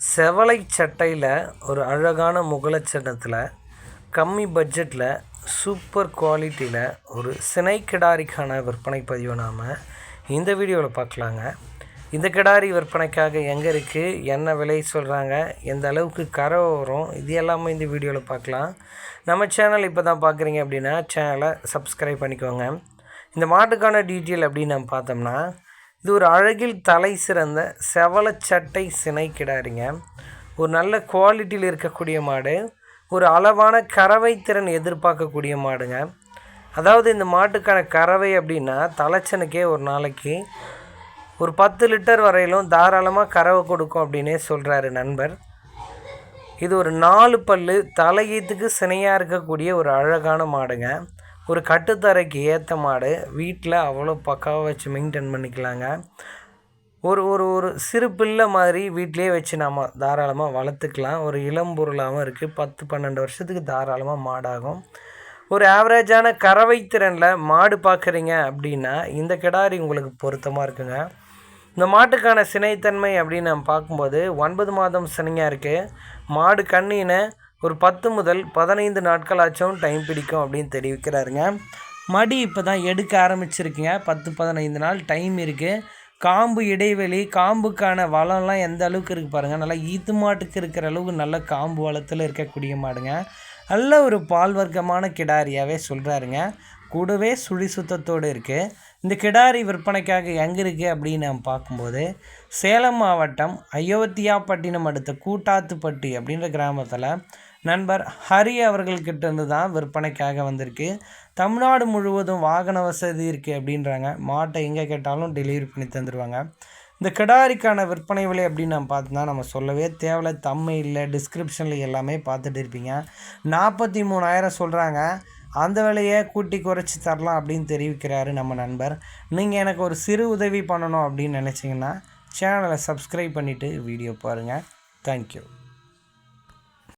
செவலை சட்டையில் ஒரு அழகான முகலச்சட்டத்தில் கம்மி பட்ஜெட்டில் சூப்பர் குவாலிட்டியில் ஒரு சினை கிடாரிக்கான விற்பனை பதிவை நாம் இந்த வீடியோவில் பார்க்கலாங்க. இந்த கிடாரி விற்பனைக்காக எங்கே இருக்குது என்ன விலை சொல்கிறாங்க எந்த அளவுக்கு கரை வரும் இது எல்லாமே இந்த வீடியோவில் பார்க்கலாம். நம்ம சேனல் இப்போ தான் பார்க்குறீங்க அப்படின்னா சேனலை சப்ஸ்கிரைப் பண்ணிக்கோங்க. இந்த மாட்டுக்கான டீட்டெயில் அப்படின்னு நம்ம பார்த்தோம்னா இது ஒரு அழகில் தலை சிறந்த செவலச்சட்டை சினை கிடாருங்க. ஒரு நல்ல குவாலிட்டியில் இருக்கக்கூடிய மாடு. ஒரு அளவான கறவை திறன் எதிர்பார்க்கக்கூடிய மாடுங்க. அதாவது இந்த மாட்டுக்கான கறவை அப்படின்னா தலைச்சனுக்கே ஒரு நாளைக்கு ஒரு பத்து லிட்டர் வரையிலும் தாராளமாக கறவை கொடுக்கும் அப்படின்னே சொல்கிறாரு நண்பர். இது ஒரு நாலு பல்லு தலையீத்துக்கு சினையாக இருக்கக்கூடிய ஒரு அழகான மாடுங்க. ஒரு கட்டுத்தரைக்கு ஏற்ற மாடு வீட்டில் அவ்வளோ பக்காவாக வச்சு மெயின்டைன் பண்ணிக்கலாங்க. ஒரு ஒரு ஒரு சிறு பிள்ளை மாதிரி வீட்டிலே வச்சு நாம் தாராளமாக வளர்த்துக்கலாம். ஒரு இளம்பொருளாகவும் இருக்குது பத்து பன்னெண்டு வருஷத்துக்கு தாராளமாக மாடாகும். ஒரு ஆவரேஜான கறவை திறனில் மாடு பார்க்குறீங்க அப்படின்னா இந்த கிடாரி உங்களுக்கு பொருத்தமாக இருக்குங்க. இந்த மாட்டுக்கான சினைத்தன்மை அப்படின்னு நம்ம பார்க்கும்போது ஒன்பது மாதம் சினையாக இருக்குது மாடு கண்ணினை ஒரு பத்து முதல் பதினைந்து நாட்கள் ஆச்சும் டைம் பிடிக்கும் அப்படின்னு தெரிவிக்கிறாருங்க. மடி இப்போ தான் எடுக்க ஆரம்பிச்சிருக்குங்க. பத்து பதினைந்து நாள் டைம் இருக்குது காம்பு இடைவெளி காம்புக்கான வளம்லாம் எந்த அளவுக்கு இருக்குது பாருங்கள் நல்லா ஈத்து மாட்டுக்கு இருக்கிற அளவுக்கு நல்ல காம்பு வளத்தில் இருக்கக்கூடிய மாடுங்க. நல்ல ஒரு பால் வர்க்கமான கிடாரியாகவே சொல்கிறாருங்க கூடவே சுழி சுத்தத்தோடு இருக்குது இந்த கிடாரி விற்பனைக்காக எங்கே இருக்குது அப்படின்னு நம்ம பார்க்கும்போது சேலம் மாவட்டம் அயோத்தியாப்பட்டினம் அடுத்த கூட்டாத்துப்பட்டி அப்படின்ற கிராமத்தில் நண்பர் ஹரி அவர்கள்கிட்ட இருந்து தான் விற்பனைக்காக வந்திருக்கு. தமிழ்நாடு முழுவதும் வாகன வசதி இருக்குது அப்படின்றாங்க. மாட்டை எங்கே கேட்டாலும் டெலிவரி பண்ணி தந்துடுவாங்க இந்த கிடாரிக்கான விற்பனை விலை அப்படின்னு நம்ம பார்த்தோம்னா நம்ம சொல்லவே தேவையில்ல. இல்லை டிஸ்கிரிப்ஷனில் எல்லாமே பார்த்துட்டு இருப்பீங்க. நாற்பத்தி மூணாயிரம் சொல்கிறாங்க அந்த விலையை கூட்டி குறைச்சி தரலாம் அப்படின்னு தெரிவிக்கிறாரு நம்ம நண்பர். நீங்கள் எனக்கு ஒரு சிறு உதவி பண்ணணும் அப்படின்னு நினச்சிங்கன்னா சேனலை சப்ஸ்கிரைப் பண்ணிவிட்டு வீடியோ பாருங்கள் தேங்க்யூ